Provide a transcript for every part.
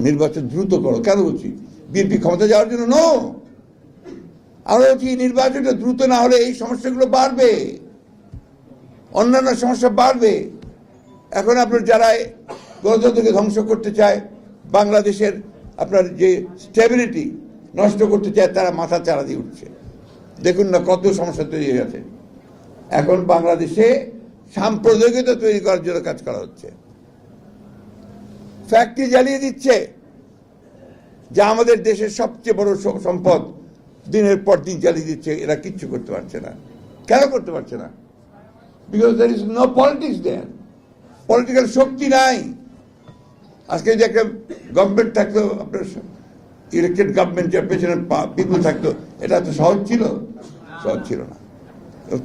নির্বাচন দ্রুত করো। কেন বলছি? বিএনপি ক্ষমতা যাওয়ার জন্য নো। আরও বলছি, নির্বাচনটা দ্রুত না হলে এই সমস্যাগুলো বাড়বে। অন্যান্য সমস্যা বাড়বে। এখন আপনার যারা গণতন্ত্রকে ধ্বংস করতে চায়, বাংলাদেশের আপনার যে স্টেবিলিটি নষ্ট করতে চায়, তারা মাথা চারা দিয়ে উঠছে। দেখুন না কত সমস্যা তৈরি হয়ে গেছে। এখন বাংলাদেশে সাম্প্রদায়িকতা তৈরি করার জন্য কাজ করা হচ্ছে। ফ্যাক্টরি জ্বালিয়ে দিচ্ছে, যা আমাদের দেশের সবচেয়ে বড় সম্পদ। দিনের পর দিন জ্বালিয়ে দিচ্ছে, এরা কিচ্ছু করতে পারছে না। কেন করতে পারছে না? Because there is no politics there political শক্তি নাই। আজকে যদি একটা গভর্নমেন্ট থাকতো, আপনার ইলেকটেড গভর্নমেন্ট যার পেছনে পিপুল থাকতো, এটা তো সহজ ছিল। সহজ ছিল না।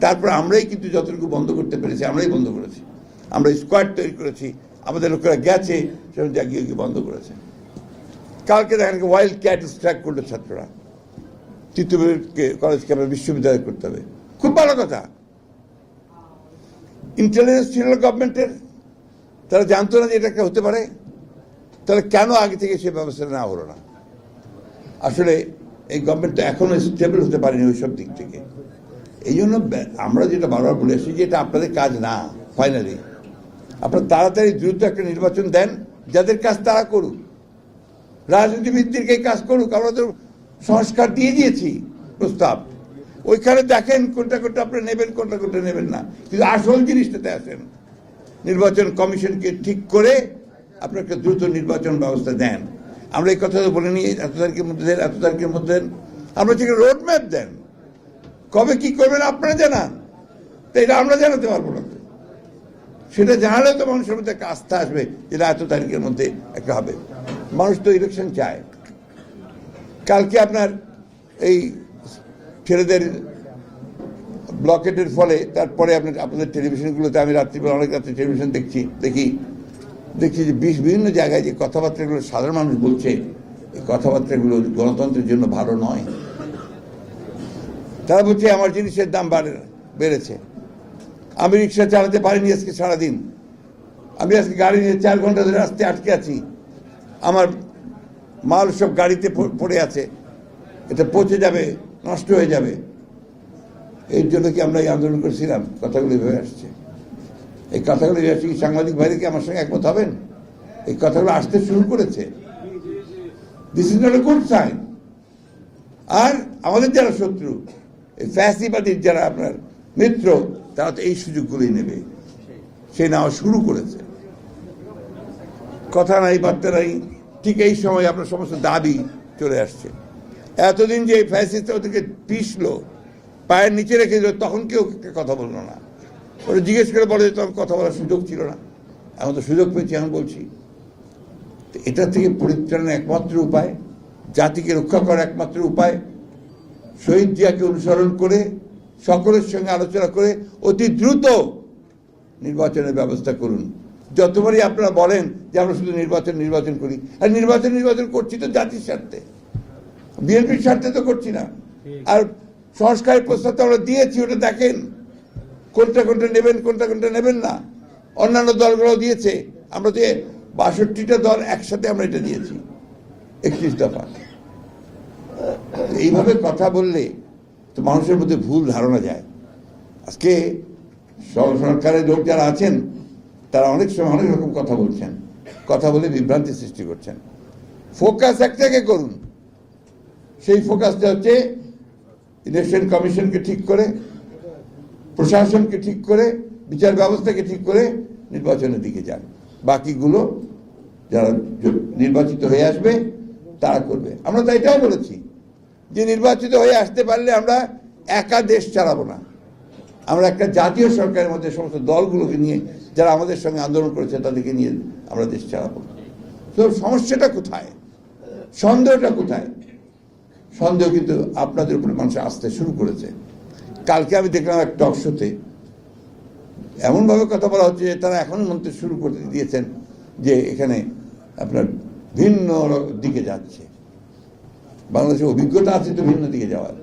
তারপর আমরাই কিন্তু যতটুকু বন্ধ করতে পেরেছি, আমরাই বন্ধ করেছি। আমরা স্কোয়াড তৈরি করেছি। আমাদের লোকেরা গেছে সেরকম জাগিয়ে গিয়ে বন্ধ করেছে। কালকে দেখেন ওয়াইল্ড ক্যাট স্ট্রাইক করল ছাত্ররা। তিতুমিরকে কলেজ ক্যাম্পে বিশ্ববিদ্যালয় করতে হবে। খুব ভালো কথা। ইন্টেলিজেন্স ছিল গভর্নমেন্টের তারা জানতো না যে এটা হতে পারে। তাহলে কেন আগে থেকে সে ব্যবস্থা নেওয়া হলো না? আসলে এই গভর্নমেন্ট তো এখনও স্টেবল হতে পারেনি ওই সব দিক থেকে। এই জন্য আমরা যেটা বারবার বলে আসছি যে এটা আপনাদের কাজ না ফাইনালি আপনারা তাড়াতাড়ি দ্রুত একটা নির্বাচন দেন, যাদের কাজ তারা করুক। রাজনীতিবিদদেরকে কাজ করুক, আমরা তো সংস্কার দিয়ে দিয়েছি প্রস্তাব। ওইখানে দেখেন কোনটা কোনটা আপনি নেবেন, কোনটা কোনটা নেবেন না। কিন্তু আসল জিনিসটাতে আসেন। নির্বাচন কমিশনকে ঠিক করে আপনাকে দ্রুত নির্বাচন ব্যবস্থা দেন। আমরা এই কথা তো বলে নিই, এত তারিখের মধ্যে দেন, এত তারিখের মধ্যে দেন। আমরা ঠিক রোড ম্যাপ দেন। কবে কি করবেন আপনারা জানান। তো এটা আমরা জানাতে পারব না। সেটা জানালে তো মানুষের মধ্যে একটা আস্থা আসবে যেটা এত তারিখের মধ্যে একটা হবে। মানুষ তো ইলেকশন চায়। কালকে আপনার এই ছেলেদের ব্লকেটের ফলে তারপরে আপনার, আপনাদের টেলিভিশনগুলোতে আমি রাত্রিবেলা অনেক রাত্রে টেলিভিশন দেখছি, দেখি, দেখছি যে বিশ বিভিন্ন জায়গায় যে কথাবার্তাগুলো সাধারণ মানুষ বলছে, এই কথাবার্তাগুলো গণতন্ত্রের জন্য ভালো নয়। তারা বলছে আমার জিনিসের দাম বাড়ে, বেড়েছে। আমি রিক্সা চালাতে পারিনি আজকে সারাদিন। আমি আজকে গাড়ি নিয়ে চার ঘণ্টা ধরে রাস্তায় আটকে আছি। আমার মাল সব গাড়িতে পড়ে আছে। এটা পচে যাবে, নষ্ট হয়ে যাবে। এর জন্য কি আমরা এই আন্দোলন করেছিলাম? কথাগুলি ভেবে আসছে। এই কথাগুলি আসছে কি সাংবাদিক ভাইরা কি আমার সঙ্গে একমত হবেন? এই কথাগুলো আসতে শুরু করেছে। This is not a good sign আর আমাদের যারা শত্রু, এই ফ্যাসিবাদীর যারা আপনার মিত্র তারা তো এই সুযোগগুলোই নেবে। সে নেওয়া শুরু করেছে। কথা নাই, বার্তা নাই, ঠিক এই সময় আপনার সমস্ত দাবি চলে আসছে। এতদিন যে ফ্যাসিস্ট ওদেরকে পিষলো, পায়ের নিচে রেখে দিল, তখন কেউ কথা বলল না। ওরা জিজ্ঞেস করে বলে যে তখন কথা বলার সুযোগ ছিল না। এখন তো সুযোগ পেয়েছি, এখন বলছি। এটা থেকে পরিত্রাণের একমাত্র উপায়, জাতিকে রক্ষা করার একমাত্র উপায়, শহীদ জিয়াকে অনুসরণ করে সকলের সঙ্গে আলোচনা করে অতি দ্রুত নির্বাচনের ব্যবস্থা করুন। যতবারই আপনারা বলেন যে আমরা শুধু নির্বাচন নির্বাচন করি। আর নির্বাচন নির্বাচন করছি তো জাতির স্বার্থে। বিএনপির স্বার্থে তো করছি না। আর সংস্কারের প্রস্তাব তো আমরা দিয়েছি, ওটা দেখেন। কোনটা কোনটা নেবেন, কোনটা কোনটা নেবেন না। অন্যান্য দলগুলো দিয়েছে। আমরা যে বাষট্টিটা দল একসাথে আমরা এটা দিয়েছি। একত্রিশ দফা। এইভাবে কথা বললে তো মানুষের মধ্যে ভুল ধারণা যায়। আজকে সর- সরকারের লোক যারা আছেন, তারা অনেক সময় অনেক রকম কথা বলছেন। কথা বলে বিভ্রান্তি সৃষ্টি করছেন। ফোকাস একটাকে করুন। সেই ফোকাসটা হচ্ছে ইলেকশন কমিশনকে ঠিক করে, প্রশাসনকে ঠিক করে, বিচার ব্যবস্থাকে ঠিক করে নির্বাচনের দিকে যান। বাকিগুলো যারা নির্বাচিত হয়ে আসবে, তারা করবে। আমরা তো এটাও বলেছি। যে নির্বাচিত হয়ে আসতে পারলে আমরা একা দেশ চালাবো না। আমরা একটা জাতীয় সরকারের মধ্যে সমস্ত দলগুলোকে নিয়ে যারা আমাদের সঙ্গে আন্দোলন করেছে তাদেরকে নিয়ে আমরা দেশ চালাবো। তো সমস্যাটা কোথায়? সন্দেহটা কোথায়? সন্দেহ কিন্তু আপনাদের উপরে মানুষ আসতে শুরু করেছে। কালকে আমি দেখলাম এক টক শোতে এমনভাবে কথা বলা হচ্ছে যে তারা এখনই মন্ত্রী শুরু করে দিয়েছেন যে এখানে আপনার ভিন্ন দিকে যাচ্ছে। বাংলাদেশের অভিজ্ঞতা আছে তো ভিন্ন দিকে যাওয়ার।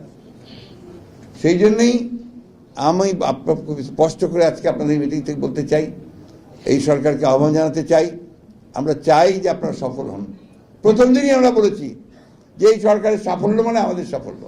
সেই জন্যই আমি স্পষ্ট করে আজকে আপনাদের মিটিং থেকে বলতে চাই, এই সরকারকে আহ্বান জানাতে চাই, আমরা চাই যে আপনারা সফল হন। প্রথম দিনই আমরা বলেছি যে এই সরকারের সাফল্য মানে আমাদের সাফল্য।